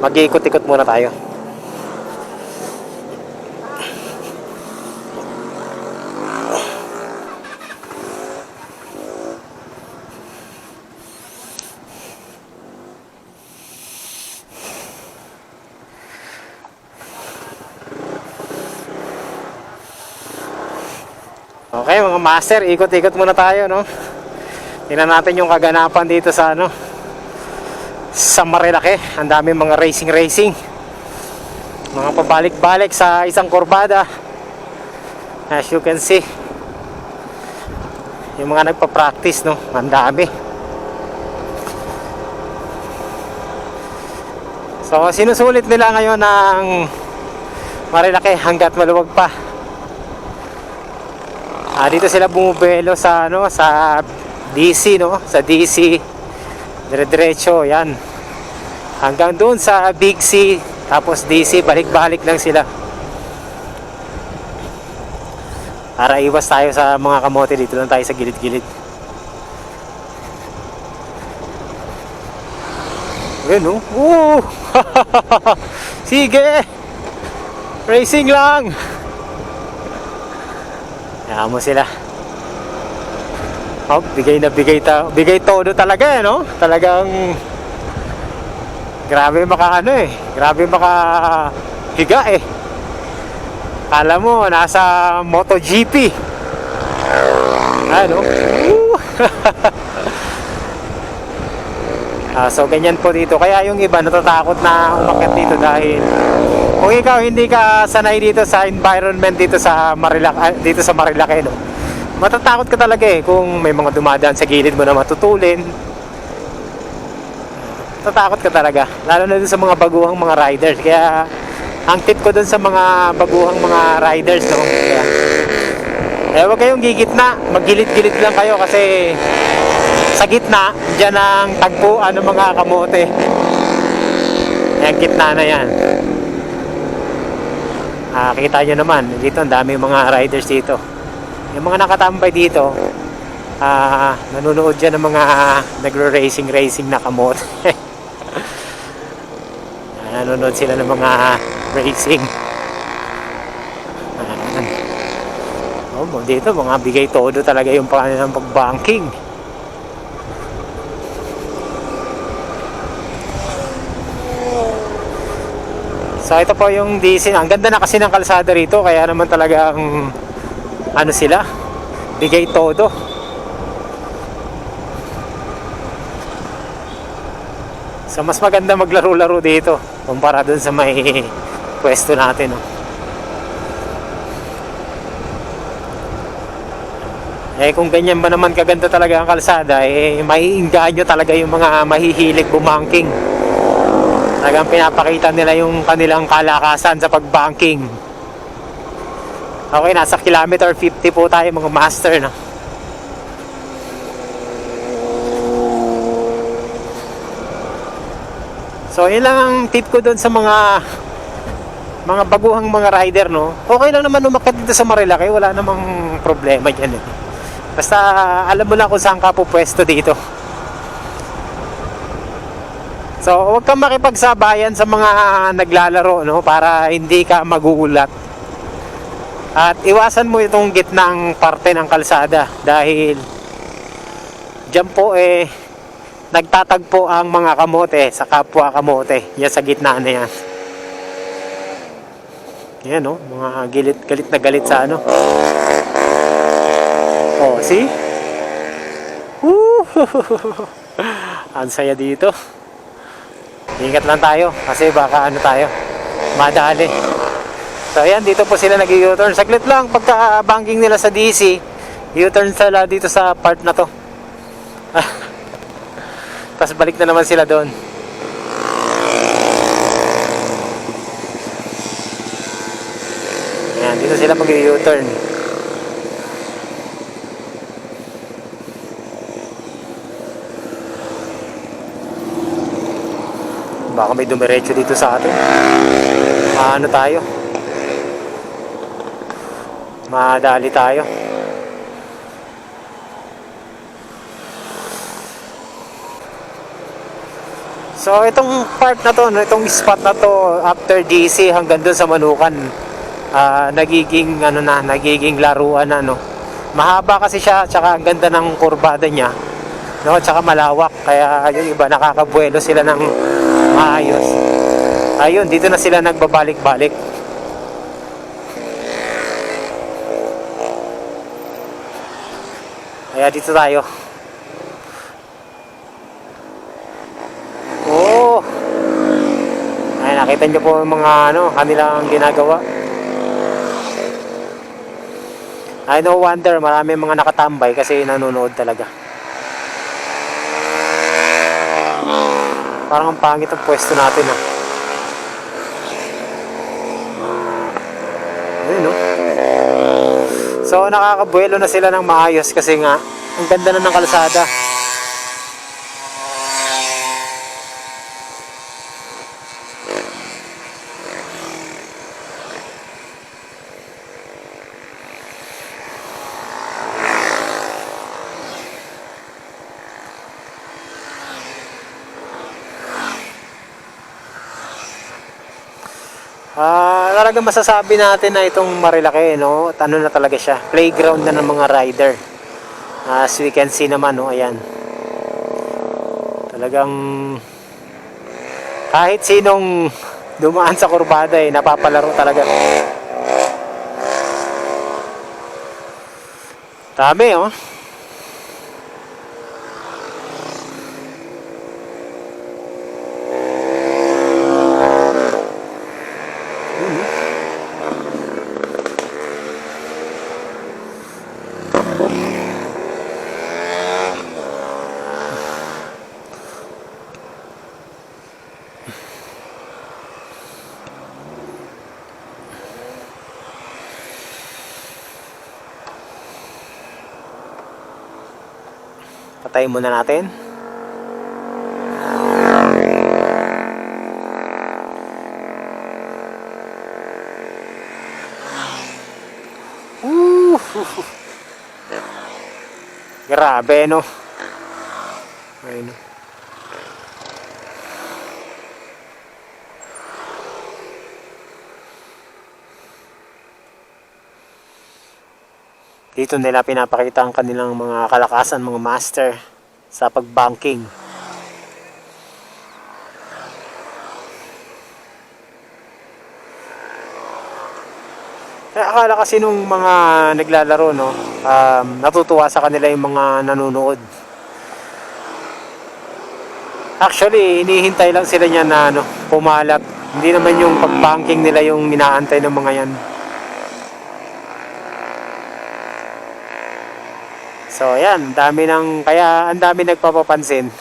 mag-iikot-ikot muna tayo. Okay mga master, ikot-ikot muna tayo no. Tingnan natin yung kaganapan dito sa ano sa Marilake. Ang dami mga racing racing. Mga pabalik-balik sa isang kurbada. As you can see. Yung mga nagpa-practice no, ang dami. So sinusulit nila ngayon ng Marilake hanggat maluwag pa. Ah, dito sila bumubelo sa ano sa DC no, sa DC. Dire-diretso 'yan. Hanggang doon sa Big C, tapos DC balik-balik lang sila. Para iwas tayo sa mga kamote dito lang tayo sa gilid-gilid. Ayun no. Woo! Sige! Racing lang! Kaya mo sila. Oh, bigay na bigay ta bigay todo talaga eh, no? Talagang grabe maka ano eh. Grabe maka higa eh. Kala mo nasa MotoGP. Ano? Ah, so ganyan po dito. Kaya yung iba natatakot na umakyat dito dahil kung ikaw hindi ka sanay dito sa environment dito sa Marilac ah, dito sa Marilake no. Matatakot ka talaga eh kung may mga dumadaan sa gilid mo na matutulin. Tatakot ka talaga. Lalo na dun sa mga baguhang mga riders. Kaya ang tip ko dun sa mga baguhang mga riders no. Kaya, eh, huwag kayong gigitna. Maggilid-gilid lang kayo kasi sa gitna, dyan ang tagpuan ng mga kamote. Ayan, gitna na yan. Ah, kita nyo naman, dito ang dami mga riders dito. Yung mga nakatambay dito, ah, nanonood dyan ng mga nagro-racing racing na kamote. Ah, nanonood sila ng mga racing. Ayan. Oh, dito mga bigay todo talaga yung pang pag-banking. So ito po yung DC. Ang ganda na kasi ng kalsada rito kaya naman talagang ano sila, bigay todo. So mas maganda maglaro-laro dito kumpara dun sa may pwesto natin. No? Eh kung ganyan ba naman kaganda talaga ang kalsada, eh maiinganyo talaga yung mga mahihilig bumangking. Talagang pinapakita nila yung kanilang kalakasan sa pagbanking. Okay, nasa kilometer 50 po tayo mga master, no? So, yun ang tip ko doon sa mga mga baguhang mga rider, no? Okay lang naman umakyat dito sa Marilake, wala namang problema dyan, eh. Basta alam mo lang kung saan ka pupwesto dito. So, huwag kang makipagsabayan sa mga naglalaro, no? Para hindi ka magugulat. At iwasan mo itong gitnang parte ng kalsada dahil dyan po eh nagtatagpo ang mga kamote sa kapwa kamote. Yan sa gitna na yan. Yan, no? Mga gilit, galit na galit sa ano. Oh, see? Woo! Ang saya dito. Ingat lang tayo kasi baka ano tayo, madali. So ayan, dito po sila nag-U-turn. Saglit lang pagka banking nila sa DC, U-turn sila dito sa part na to. Tapos balik na naman sila doon. Ayan, dito sila mag-U-turn. Baka may dumiretso dito sa atin. Ano tayo? Madali tayo. So itong part na to, itong spot na to after DC hanggang doon sa Manukan ah, nagiging ano na, nagiging laruan na no. Mahaba kasi siya, tsaka ang ganda ng kurbada niya. No, tsaka malawak kaya yung iba nakakabuelo sila ng maayos. Ayun, dito na sila nagbabalik-balik. Kaya dito tayo. Oo. Ay, nakita niyo po yung mga ano, kanilang ginagawa. I no wonder, marami mga nakatambay kasi nanonood talaga. Parang ang pangit ang pwesto natin ah. Ayun. So nakakabuelo na sila ng maayos kasi nga ang ganda na ng kalsada. Ah, talaga masasabi natin na itong Marilaki, no? At Ano na talaga siya? Playground na ng mga rider. As we can see naman, no? Ayan. Talagang kahit sinong dumaan sa kurbada eh, napapalaro talaga. Dami, oh. Patayin muna natin. Woo! Grabe, no? Ayun. Dito nila pinapakita ang kanilang mga kalakasan, mga master sa pagbanking. Kaya akala kasi nung mga naglalaro, no, um, natutuwa sa kanila yung mga nanonood. Actually, inihintay lang sila niya na ano, pumalat. Hindi naman yung pagbanking nila yung inaantay ng mga yan. So, ayan, dami ng, kaya ang dami nagpapapansin.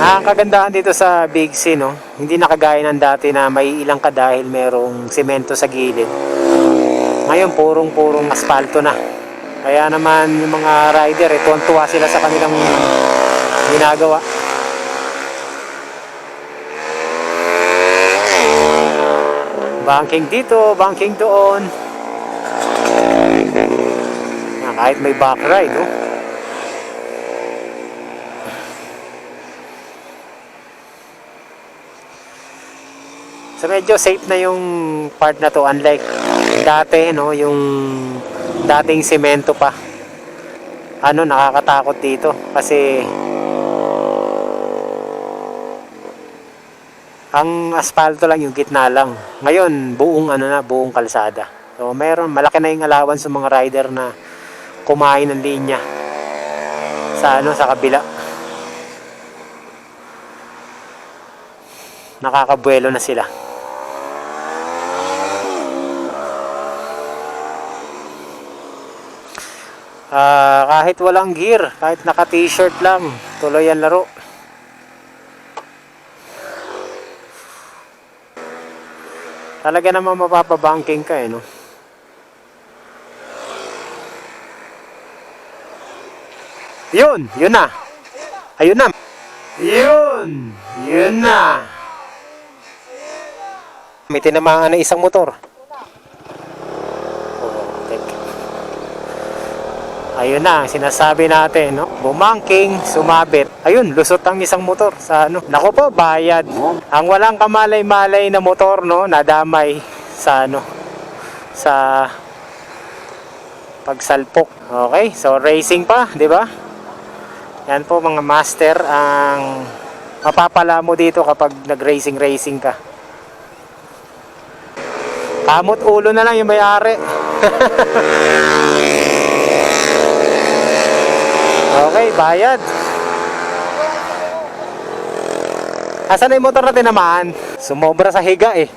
Ang kagandahan dito sa Big C, no? Hindi nakagaya ng dati na may ilang ka dahil merong semento sa gilid. Ngayon, purong-purong asfalto na. Kaya naman yung mga rider, eh, tuwan-tuwa sila sa kanilang ginagawa. Banking dito, banking doon. Yan, kahit may back ride, oh. So medyo safe na yung part na to unlike dati no yung dating semento pa. Ano nakakatakot dito kasi ang asfalto lang yung gitna lang. Ngayon buong ano na buong kalsada. So meron malaki na yung allowance sa mga rider na kumain ng linya sa ano sa kabila. Nakakabuelo na sila. Ah, kahit walang gear, kahit naka t-shirt lang, tuloy ang laro. Talaga naman mapapabanking ka eh, no? Yun, yun na. Ayun na. Yun! Yun na. May tinamaan na isang motor. Ayun na, ang sinasabi natin, no? Bumangking, sumabit. Ayun, lusot ang isang motor sa ano. Nako po, bayad. Ang walang kamalay-malay na motor, no? Nadamay sa ano, sa pagsalpok. Okay, so racing pa, di ba? Yan po mga master ang mapapala mo dito kapag nag-racing-racing ka. Kamot ulo na lang yung may-ari. okay, bayad. Asan na yung motor na tinamaan? Sumobra sa higa eh.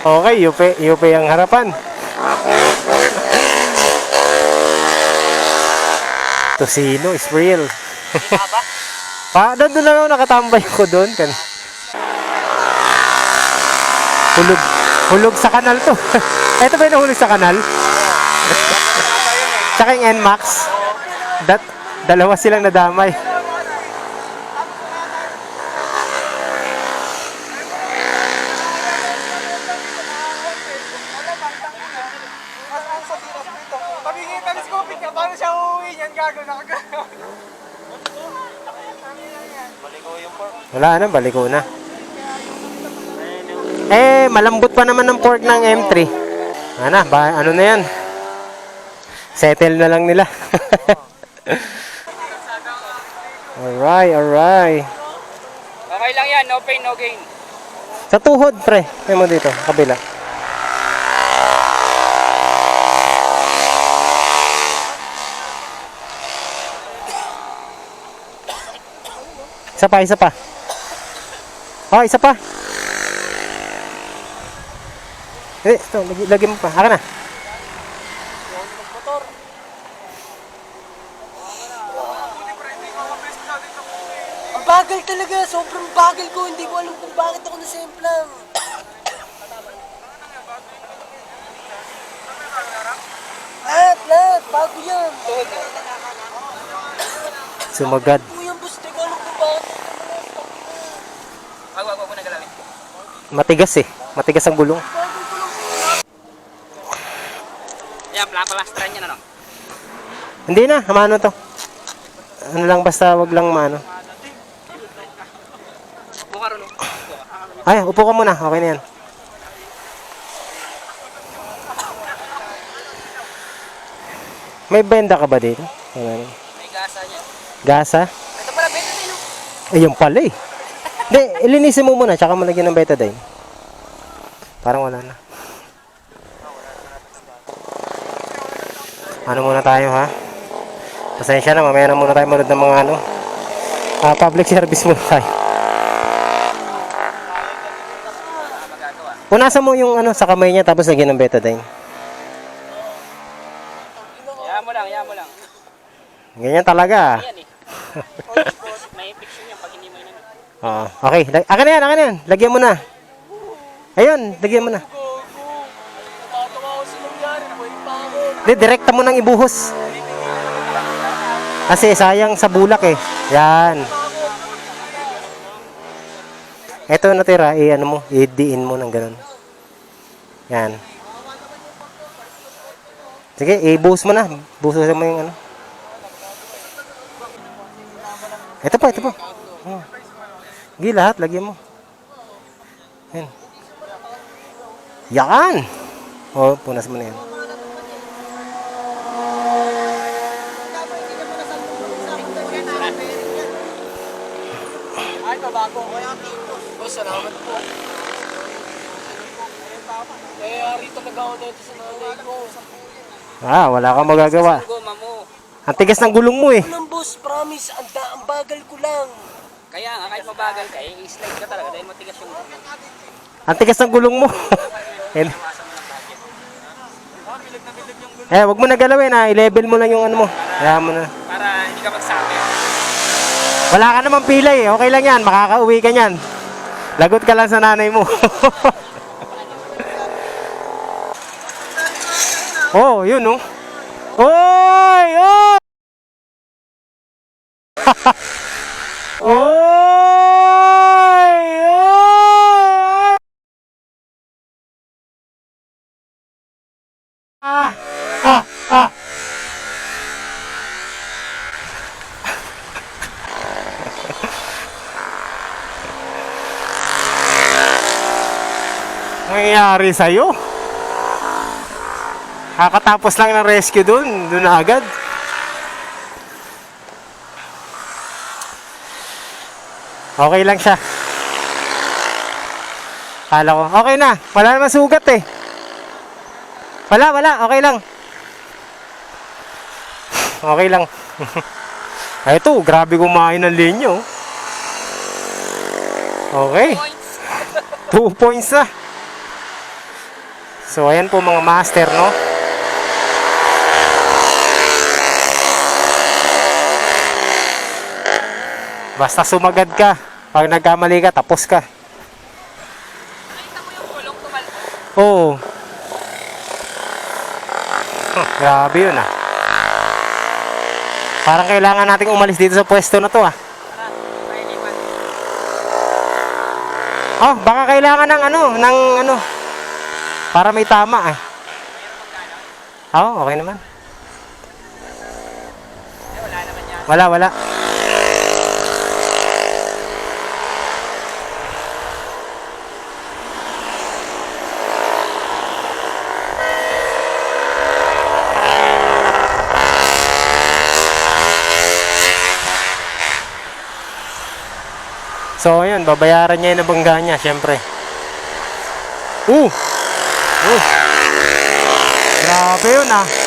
Okay, yupe, yupe ang harapan. Tosino is real. pa, doon doon lang nakatambay ko doon. Kan. Hulog. Hulog sa kanal to. Ito ba yung nahulog sa kanal? Tsaka yung NMAX. Dat, dalawa silang nadamay. Pagiging telescopic ka, paano siya uuwi niyan? Gago na kagano. Wala na, balik ko na. Eh, malambot pa naman ng pork ng M3. Ano, ba, ano na yan? Settle na lang nila. alright, alright. Okay lang yan, no pain, no gain. Sa tuhod, pre. Kaya mo dito, kabila. Isa pa, isa pa. Oh, isa pa. Eh, ito, lagi, lagi mo pa. Haka na. Ang bagal talaga, sobrang bagal ko. Hindi ko alam kung bakit ako nasemplang. Lahat, lahat, bago yan. Sumagad. Boss. Hindi ko alam kung bakit. Wag, wag, wag mo na galawin. Matigas eh. Matigas ang gulong. Yan, plapalastran yan, ano? Hindi na, mano to. Ano lang, basta wag lang mano. Bukaro, no? Ay, upo ka muna. Okay na yan. May benda ka ba dito? Ano? May gasa niya. Gasa? Ito pala, beto din? Ayun pala eh. Hindi, ilinisin mo muna, tsaka mo lagyan ng betadine. Parang wala na. Ano muna tayo ha? Pasensya na, mamaya na muna tayo manood ng mga ano. ah, public service muna tayo. Punasan mo yung ano sa kamay niya tapos lagyan ng betadine. Yan mo lang, yan mo lang. Ganyan talaga. Yan, eh. may infection yan pag hindi mo Oo. Okay, akin na yan, akin na yan. Lagyan mo na. Ayun, lagyan mo na. Hindi, direkta mo nang ibuhos. Kasi sayang sa bulak eh. Yan. Ito natira, i ano mo, i-diin mo ng ganun. Yan. Sige, ibuhos mo na. Buhos mo yung ano. Ito pa, ito pa. Oh. Sige, lahat, lagyan mo. Yan. Yan! O, punas mo na yan. Ay, babago. Boss, salamat po. Eh, ari talaga ako dito sa nanay ko. Ah, wala kang magagawa. Ang tigas ng gulong mo eh. Walang boss, promise. Ang, ang bagal ko lang. Kaya nga, kahit mabagal ka, eh, slide ka talaga dahil matigas yung Ang tigas ng gulong mo. Eh, wag mo na galawin ha. I-level mo lang yung ano mo. Kaya mo na. para hindi ka magsabi. Wala ka namang pilay eh. Okay lang yan. Makakauwi ka niyan. Lagot ka lang sa nanay mo. oh, yun oh. Oy! Oy! Oy! nangyayari sa'yo? Kakatapos lang ng rescue dun, dun na agad. Okay lang siya. Kala ko, okay na. Wala naman sugat eh. Wala, wala. Okay lang. Okay lang. Ay, ito, grabe kumain ng linyo. Okay. Two points na. So, ayan po mga master, no? Basta sumagad ka. Pag nagkamali ka, tapos ka. Oo. Huh, grabe yun ah. Parang kailangan nating umalis dito sa pwesto na to ah. Oh, baka kailangan ng ano, ng ano. Para may tama ah. Oo, okay naman. Wala naman yan. Wala, wala. So, ayun, babayaran niya yung nabangga niya, syempre. Uh! Uh! Grabe yun ah.